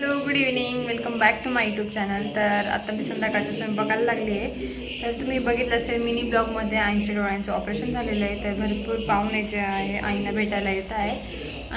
Hello good evening welcome back to my YouTube channel तर आता मी संध्याकाळच्या स्वयंपाकाला लागली आहे. तर तुम्ही बघितलं असेल मिनी ब्लॉगमध्ये आईच्या डोळ्यांचं ऑपरेशन झालेलं आहे. तर भरपूर पाहुणे जे आहे आईना भेटायला येत आहे.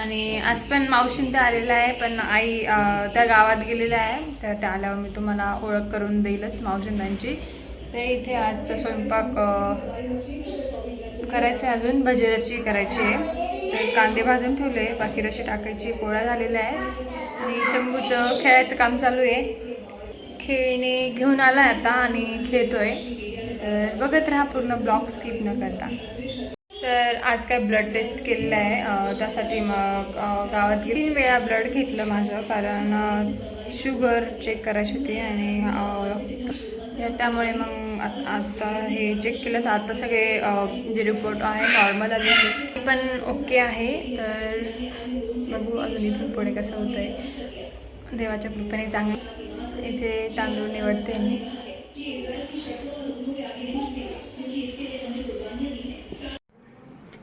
आणि आज पण मावशीन आलेलं आहे पण आई त्या गावात गेलेल्या आहे. तर त्या आल्यावर मी तुम्हाला ओळख करून देईलच मावशिंदांची तर इथे आजचा स्वयंपाक करायचा करायचं आहे अजून. भजी रशी करायची आहे. तर कांदे भाजून ठेवले. बाकी रशी टाकायची. पोळ्या झालेल्या आहे आणि शंभूचं खेळायचं काम चालू आहे. खेळणे घेऊन आला आता आणि खेळतोय. तर बघत राहा पूर्ण ब्लॉग स्किप न करता. तर आज काय ब्लड टेस्ट केलेलं आहे. त्यासाठी मग गावात गेली. तीन वेळा ब्लड घेतलं माझं कारण शुगर चेक करायची होती आणि त्यामुळे मग आता हे चेक केलं तर आता सगळे जे रिपोर्ट आहे नॉर्मल आले ते पण ओके आहे. तर बघू अजून इथून पुढे कसं होतं आहे देवाच्या कृपेने चांगलं इथे तांदूळ निवडते. मी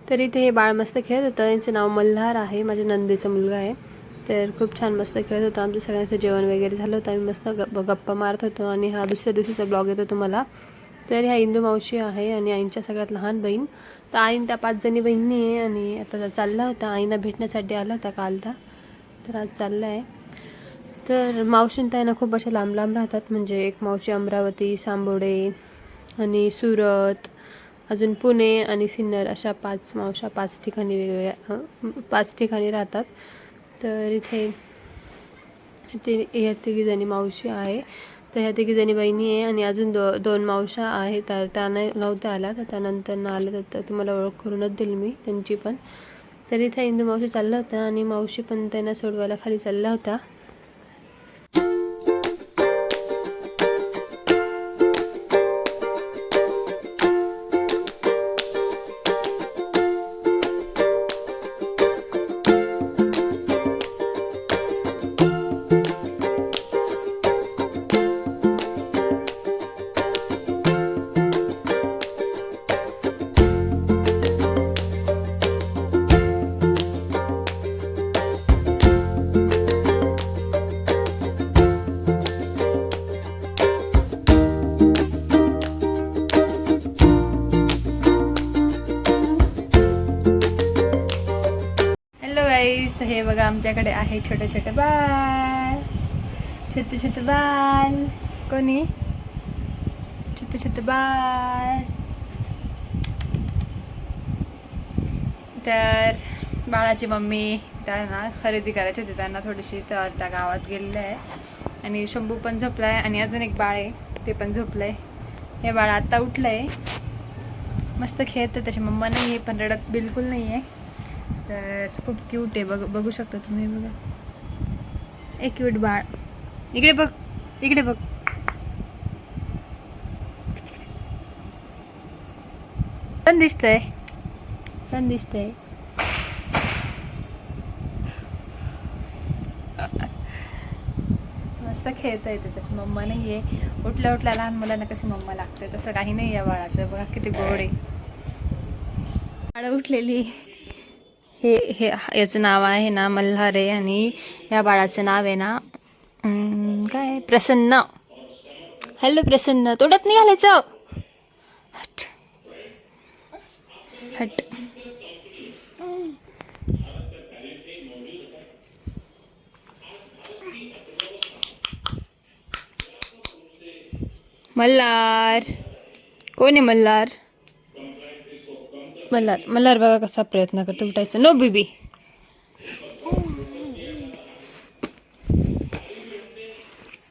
तर इथे हे बाळ मस्त खेळत होतं. यांचं नाव मल्हार आहे. माझ्या नंदीचा मुलगा आहे. तर खूप छान मस्त खेळत होतं. आमचं सगळ्यांचं जेवण वगैरे झालं होतं. आम्ही मस्त गप्पा गप्पा मारत होतो. आणि हा दुसऱ्या दिवशीचा ब्लॉग येतो तुम्हाला. तर ह्या इंदू मावशी आहे आणि आईंच्या सगळ्यात लहान बहीण. तर आईन त्या पाच जणी बहिणी आहे आणि आता चालला होता आईना भेटण्यासाठी आला होता कालता तर. आज चालला आहे तर मावशींताईना खूप अशा लांब लांब राहतात. म्हणजे एक मावशी अमरावती सांबोडे आणि सुरत अजून पुणे आणि सिन्नर अशा पाच मावशा पाच ठिकाणी वेगवेगळ्या पाच ठिकाणी राहतात. तर इथे ते ह्या तिघीजणी मावशी आहे. तर ह्या तिघीजणी बहिणी आहे आणि अजून दो दोन मावशा आहे तर त्यांना नव्हत्या आल्या तर त्यानंतर ना आल्या तर तुम्हाला ओळख करूनच देईल मी त्यांची पण. तर इथे इंदू मावशी चालला होता आणि मावशी पण त्यांना सोडवायला खाली चालला होता हे बघा आमच्याकडे आहे छोटे छोटे बाळ छोटे छोटे बाळ कोणी? छोटे छोटे बाळ तर बाळाची मम्मी त्यांना खरेदी करायची होती. त्यांना थोडीशी तर त्या गावात गेलेलं आहे. आणि शंभू पण झोपला आहे आणि अजून एक बाळ आहे ते पण झोपलं आहे हे बाळ आत्ता उठलं आहे मस्त खेळतं त्याची मम्मा नाही आहे पण रडत बिलकुल नाही आहे तर खूप क्यूट आहे. बघ बघू शकता तुम्ही बघा. एक क्यूट बाळ. इकडे बघ. इकडे बघ. पण दिसतंय. पण दिसतंय. मस्त खेळता येते त्याची मम्मा नाही आहे उठल्या उठल्या लहान मुलांना कशी मम्मा लागते. तसं काही नाही या बाळाचं. बघा किती गोड आहे. बाळ उठलेली. हे हे याचं नाव आहे ना मल्हारे आणि या बाळाचं नाव आहे ना काय? प्रसन्न. हॅलो प्रसन्न. तोडत नाही घालायचं. हट. हट. मल्हार. कोण आहे मल्हार? मल्हार मल्हार बघा कसा प्रयत्न करतो उठायचा. नो बीबी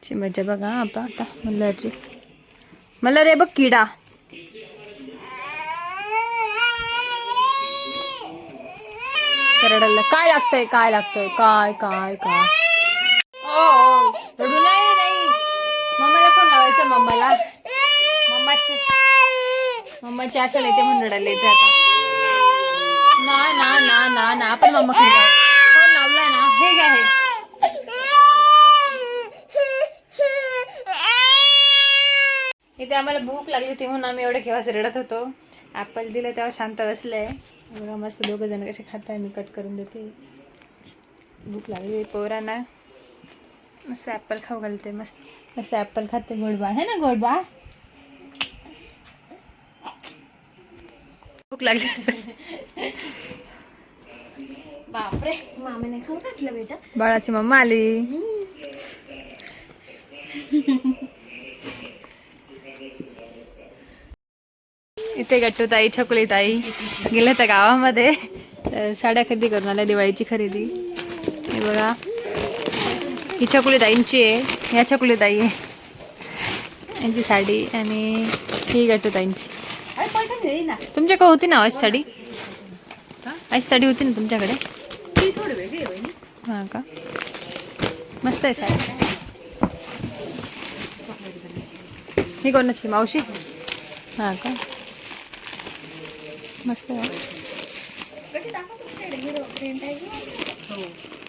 ची मजा बघा आपा आता मल्हारची. मल्हार आहे बघ किडा. रडायला काय लागतंय काय लागतंय? काय काय काय? रडू नाही नाही मम्माला फोन लावायचा मम्माला. मम्माची मम्माची असेल येते म्हणून रडायला येते आता. ना ना ना ना ना आपण मम्मा फोन लावलाय ना हे काय हे. इथे आम्हाला भूक लागली होती म्हणून आम्ही एवढं केव्हाच रडत होतो. ॲपल दिलं तेव्हा शांत बसलंय बघा मस्त दोघं जण कसे खात आहे मी कट करून देते. भूक लागली पोरांना. मस्त ॲपल खाऊ घालते मस्त. मस्त ॲपल खाते गोडबाळ है ना गोडबाळ भूक लागली असेल. बापरे मामीने खाऊ घातलं बेटा. बाळाची मम्मा आली. इथे गट्टू ताई छकुली ताई गेल्या त्या गावामध्ये. साड्या खरेदी करून आल्या दिवाळीची खरेदी. हे बघा. ही छकुली ताईंची आहे. ह्या छकुली ताई आहे. यांची साडी आणि ही गट्टू ताईंची तुमच्याकडे होती ना आज साडी? आज साडी होती ना तुमच्याकडे? हां का? मस्त आहे साडी. ही कोणाची मावशी. हां का? मस्त आहे.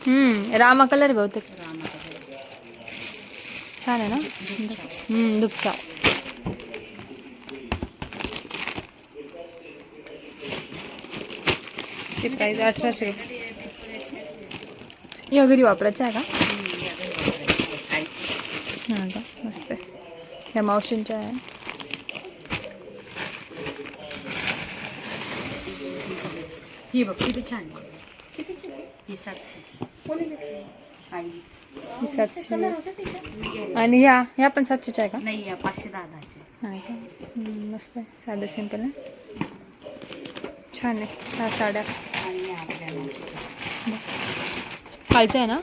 हम्म, रामा कलर बहुतेक. छान आहे ना? हम्म, दुपचा ती प्राईज अठराशे या घरी वापरायचं आहे का हाँ का मस्त आहे ह्या मावशींच्या आहे ही बघ किती छान आहे. ही सातशे आई ही सातशे आणि ह्या ह्या पण सातशेच्या आहे का नाही या पाचशे नाही का मस्त आहे साधं सिंपल आहे छान आहे छान साड्या आणि या आहे ना?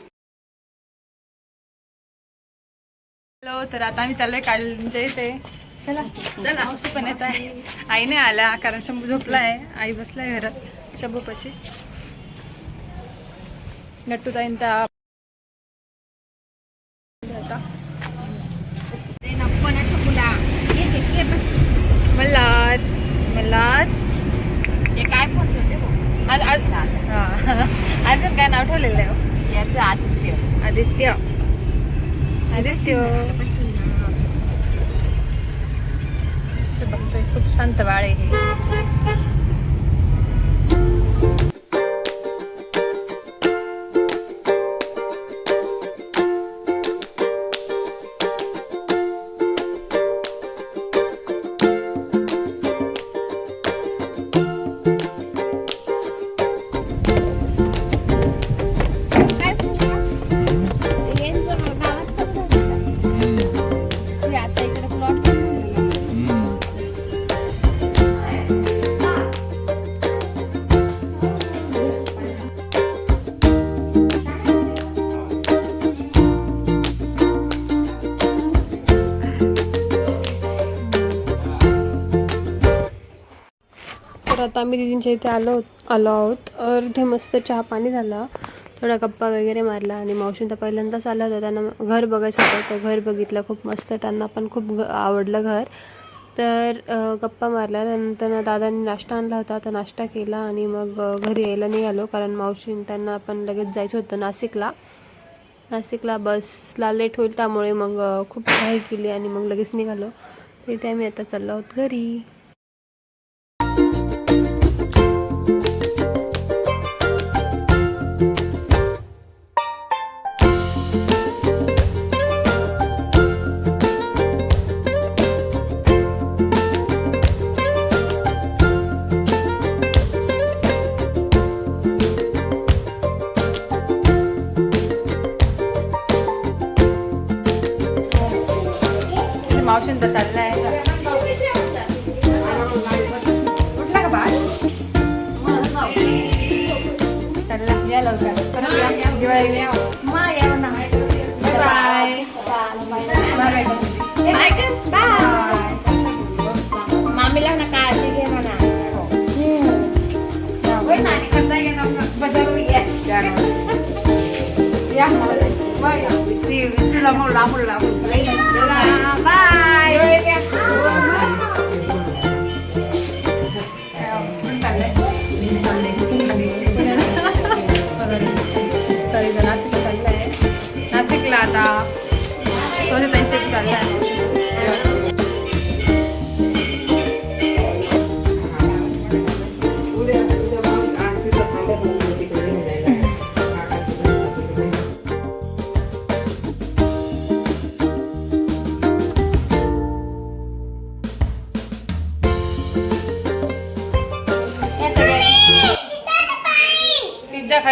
हॅलो तर आता आम्ही चाललोय कालच्या म्हणजे इथे. चला चला. औषध पण येत आहे. आई नाही आल्या कारण शंभू झोपला आहे आई बसलाय घरात. शंभूपाशी नट्टू ताईन त्या मल्हार. मल्हार. हे काय आज आज हां. अजून काय नाव ठेवलेलं आहे? याचं आदित्य. आदित्य. आदित्य. असं बघतोय खूप शांत बाळ आहे हे. तर आता आम्ही दिदींच्या इथे आलो आलो आहोत. और इथे मस्त चहा पाणी झालं. थोडा गप्पा वगैरे मारला आणि मावशींचा पहिल्यांदाच आला होता त्यांना घर बघायचं होतं. तर घर बघितलं. खूप मस्त. त्यांना पण खूप घ आवडलं घर. तर गप्पा मारल्या. त्यानंतर दादांनी नाश्ता आणला होता. तर नाश्ता केला आणि मग घरी यायला निघालो. कारण मावशीं त्यांना पण लगेच जायचं होतं नाशिकला. नाशिकला बसला लेट होईल त्यामुळे मग खूप घाई केली आणि मग लगेच निघालो. तिथे आम्ही आता चाललो आहोत घरी. उठला का बाळ चालला या लवकर परत या दिवाळीला या बाय बाय मामीला ना काळजी घे म्हणा या बाय आता. सोने त्यांचे चाललाय पिझ्झा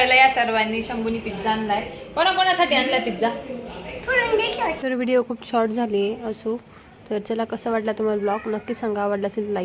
करायला या सर्वांनी. शंभूनी पिझ्झा आणलाय. कोणाकोणासाठी आणलाय पिझ्झा तर व्हिडिओ खूप शॉर्ट झाली असो. तर चला कसं वाटला तुम्हाला ब्लॉग नक्की सांगा. आवडला असेल लाईक